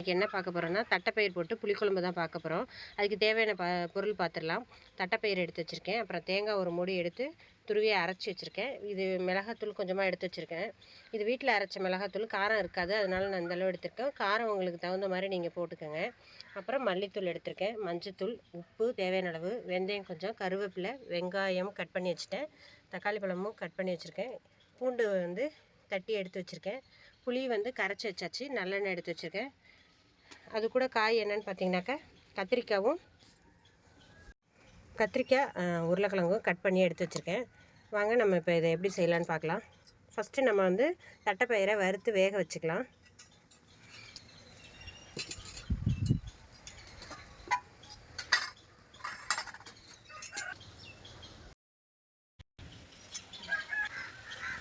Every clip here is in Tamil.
இன்றைக்கி என்ன பார்க்க போகிறோன்னா தட்டைப்பயிர் போட்டு புளிக்குழம்பு தான் பார்க்க போகிறோம் அதுக்கு தேவையான ப பொருள் பார்த்துடலாம் தட்டைப்பயிர் எடுத்து வச்சுருக்கேன். அப்புறம் தேங்காய் ஒரு மூடி எடுத்து துருவியை அரைச்சி வச்சுருக்கேன். இது மிளகாத்தூள் கொஞ்சமாக எடுத்து வச்சுருக்கேன். இது வீட்டில் அரைச்ச மிளகாத்தூள். காரம் இருக்காது. அதனால் நான் இந்தளவு எடுத்திருக்கேன். காரம் உங்களுக்கு தகுந்த மாதிரி நீங்கள் போட்டுக்கோங்க. அப்புறம் மல்லித்தூள் எடுத்திருக்கேன். மஞ்சத்தூள் உப்பு தேவையான அளவு வெந்தயம் கொஞ்சம் கருவேப்பிலை வெங்காயம் கட் பண்ணி வச்சுட்டேன். தக்காளி பழமும் கட் பண்ணி வச்சுருக்கேன். பூண்டு வந்து தட்டி எடுத்து வச்சுருக்கேன். புளி வந்து கரைச்சி வச்சாச்சு. நல்லெண்ணெய் எடுத்து வச்சுருக்கேன். அது கூட காய் என்னன்னு பார்த்தீங்கன்னாக்கா கத்திரிக்காவும் கத்திரிக்காய் உருளைக்கிழங்கும் கட் பண்ணி எடுத்து வச்சுருக்கேன். வாங்க நம்ம இப்போ இதை எப்படி செய்யலான்னு பார்க்கலாம். ஃபஸ்ட்டு நம்ம வந்து தட்டைப்பயிரை வறுத்து வேக வச்சுக்கலாம்.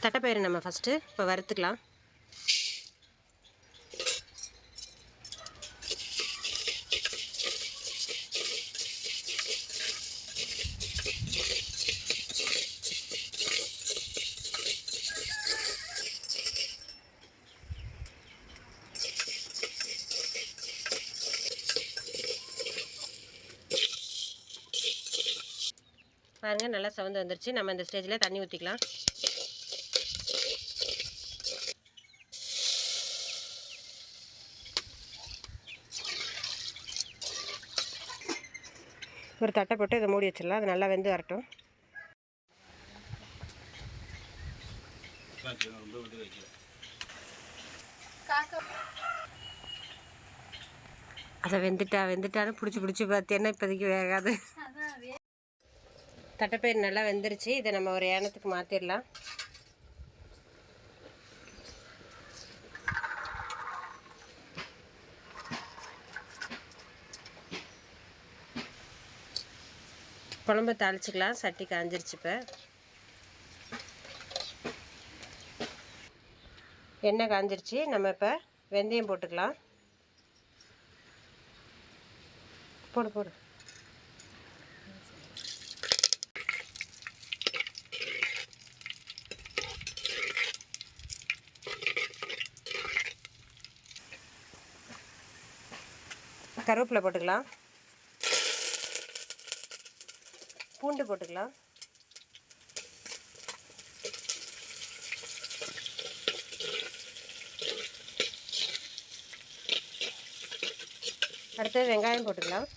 தட்டைப்பயிரை நம்ம ஃபஸ்ட்டு இப்போ வறுத்துக்கலாம். பாருங்கள் நல்லா சவந்து வந்துருச்சு. நம்ம இந்த ஸ்டேஜில் தண்ணி ஊற்றிக்கலாம் ஒரு தட்டை போட்டு இதை மூடி வச்சிடலாம். அது நல்லா வெந்து வரட்டும். அதை வெந்துட்டா வெந்துட்டான்னு பிடிச்சி பிடிச்சி பார்த்தேன்னா இப்போதைக்கு வேகாது. தட்டைப்பயிர் நல்லா வெந்துருச்சு. இதை நம்ம ஒரு ஏனத்துக்கு மாற்றிடலாம் குழம்பு தாளிச்சிக்கலாம். சட்டி காஞ்சிருச்சு இப்போ. எண்ணெய் காஞ்சிருச்சு. நம்ம இப்போ வெந்தயம் போட்டுக்கலாம். போடு போடு. கருவேப்பிலை போட்டுக்கலாம். பூண்டு போட்டுக்கலாம். அடுத்தது வெங்காயம் போட்டுக்கலாம்.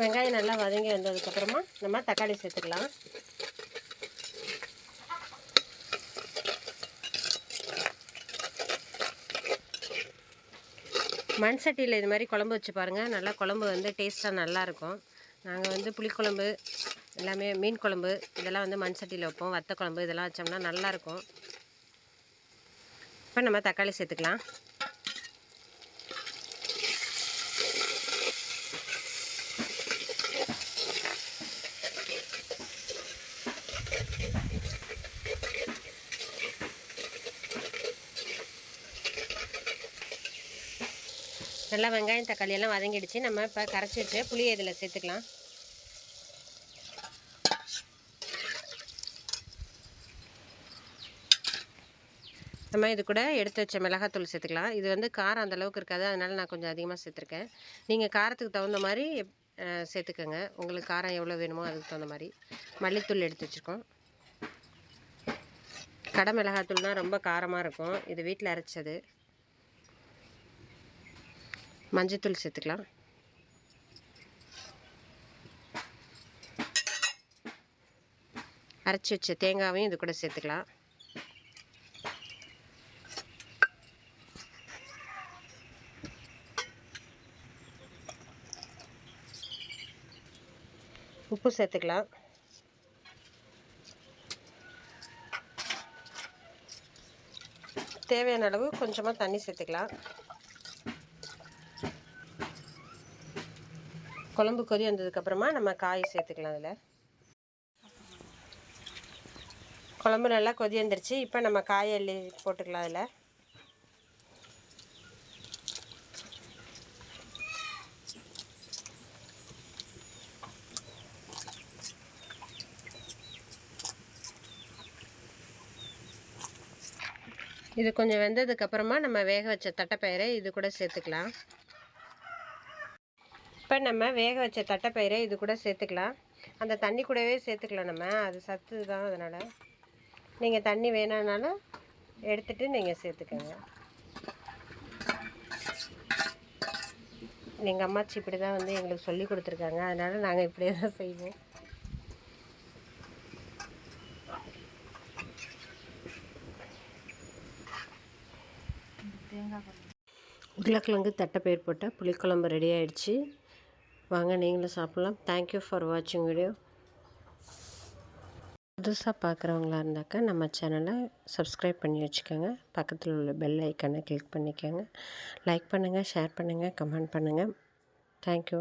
வெங்காயம் நல்லா வதங்கி வந்ததுக்கப்புறமா நம்ம தக்காளி சேர்த்துக்கலாம். மண் சட்டியில் இது மாதிரி குழம்பு வச்சு பாருங்கள் நல்லா குழம்பு வந்து டேஸ்ட்டாக நல்லாயிருக்கும் நாங்கள் வந்து புளிக்குழம்பு எல்லாமே மீன் குழம்பு இதெல்லாம் வந்து மண் சட்டியில் வைப்போம். வத்த குழம்பு இதெல்லாம் வச்சோம்னா நல்லாயிருக்கும் இப்போ நம்ம தக்காளி சேர்த்துக்கலாம். நல்லா வெங்காயம் தக்காளி எல்லாம் வதங்கிடுச்சு. நம்ம இப்போ கரைச்சி புளியை இதில் சேர்த்துக்கலாம். நம்ம இது கூட எடுத்து வச்ச மிளகாத்தூள் சேர்த்துக்கலாம். இது வந்து காரம் அந்தளவுக்கு இருக்காது. அதனால் நான் கொஞ்சம் அதிகமாக சேர்த்துருக்கேன். நீங்கள் காரத்துக்கு தகுந்த மாதிரி சேர்த்துக்கோங்க. உங்களுக்கு காரம் எவ்வளோ வேணுமோ அதுக்கு தகுந்த மாதிரி. மல்லித்தூள் எடுத்து வச்சுருக்கோம். கடை மிளகாத்தூள்னால் ரொம்ப காரமாக இருக்கும். இது வீட்டில் அரைச்சது. மஞ்சத்தூள் சேர்த்துக்கலாம். அரைச்சி வச்ச தேங்காவையும் இது கூட சேர்த்துக்கலாம். உப்பு சேர்த்துக்கலாம். தேவையான அளவு கொஞ்சமாக தண்ணி சேர்த்துக்கலாம். குழம்பு கொதி வந்ததுக்கப்புறமா நம்ம காய் சேர்த்துக்கலாம் அதில். குழம்பு நல்லா கொதி வந்துருச்சு. இப்போ நம்ம காயை அள்ளி போட்டுக்கலாம் அதில். இது கொஞ்சம் வெந்ததுக்கப்புறமா நம்ம வேக வச்ச தட்டைப்பயிரை இது கூட சேர்த்துக்கலாம். இப்போ நம்ம வேக வச்ச தட்டைப்பயிரை இது கூட சேர்த்துக்கலாம். அந்த தண்ணி கூடவே சேர்த்துக்கலாம் நம்ம. அது சத்து தான் அதனால். நீங்கள் தண்ணி வேணான்னாலும் எடுத்துகிட்டு நீங்கள் சேர்த்துக்கோங்க. எங்கள் அம்மாச்சி இப்படி தான் வந்து எங்களுக்கு சொல்லி கொடுத்துருக்காங்க. அதனால் நாங்கள் இப்படியே தான் செய்வோம் உருளைக்கிழங்கு தட்டைப்பயிர் போட்டால் புளிக்குழம்பு ரெடி ஆயிடுச்சு. வாங்க நீங்களும் சாப்பிட்லாம். தேங்க்யூ ஃபார் வாட்சிங் வீடியோ புதுசாக பார்க்குறவங்களா இருந்தாக்கா நம்ம சேனலை சப்ஸ்கிரைப் பண்ணி வச்சுக்கோங்க. பக்கத்தில் உள்ள பெல் ஐக்கனை கிளிக் பண்ணிக்கோங்க. லைக் பண்ணுங்கள் ஷேர் பண்ணுங்கள் கமெண்ட் பண்ணுங்கள் தேங்க்யூ